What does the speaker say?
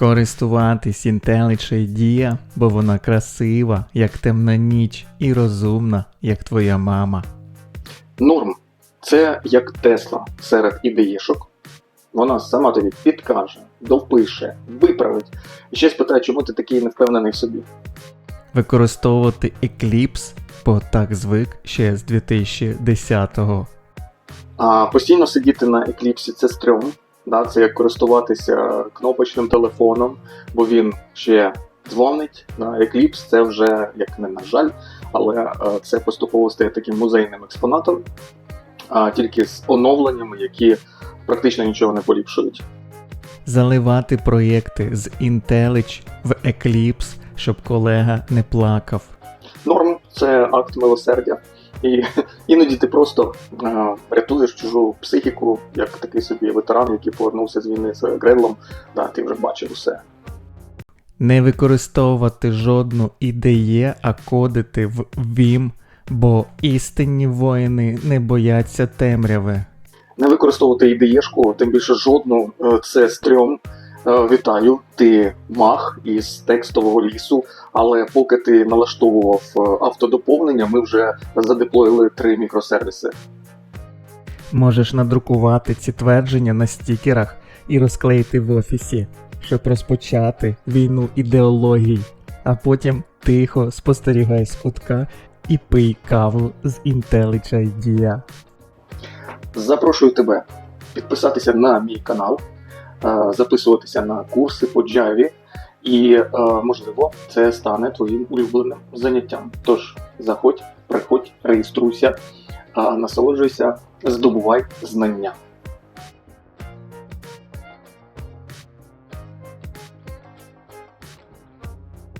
Користуватись IntelliJ IDEA, бо вона красива, як темна ніч, і розумна, як твоя мама. Норм це як Тесла серед ідеїшок. Вона сама тобі підкаже, допише, виправить. І ще спитає, чому ти такий невпевнений в собі. Використовувати Eclipse, бо так звик ще з 2010-го. А постійно сидіти на екліпсі це стрьом. Да? Це як користуватися кнопочним телефоном, бо він ще дзвонить. Да? Екліпс це вже, як не на жаль, але е, це поступово стає таким музейним експонатом, тільки з оновленнями, які практично нічого не поліпшують. Заливати проєкти з IntelliJ в Eclipse, щоб колега не плакав. Норм це акт милосердя. І іноді ти просто е, рятуєш чужу психіку, як такий собі ветеран, який повернувся з війни з Гредлом. Да, ти вже бачив усе. Не використовувати жодну ідеє, а кодити в Vim, бо істинні воїни не бояться темряви. Не використовувати ідеєшку, тим більше жодну, е, це стрьом. Е, Вітаю, ти маг із текстового лісу, але поки ти налаштовував е, автодоповнення, ми вже задеплоїли три мікросервіси. Можеш надрукувати ці твердження на стікерах і розклеїти в офісі, щоб розпочати війну ідеологій, а потім тихо спостерігай з кутка і пий каву з IntelliJ IDEA. Запрошую тебе підписатися на мій канал, записуватися на курси по Java, і, е, можливо, це стане твоїм улюбленим заняттям. Тож заходь, приходь, реєструйся, е, насолоджуйся, здобувай знання.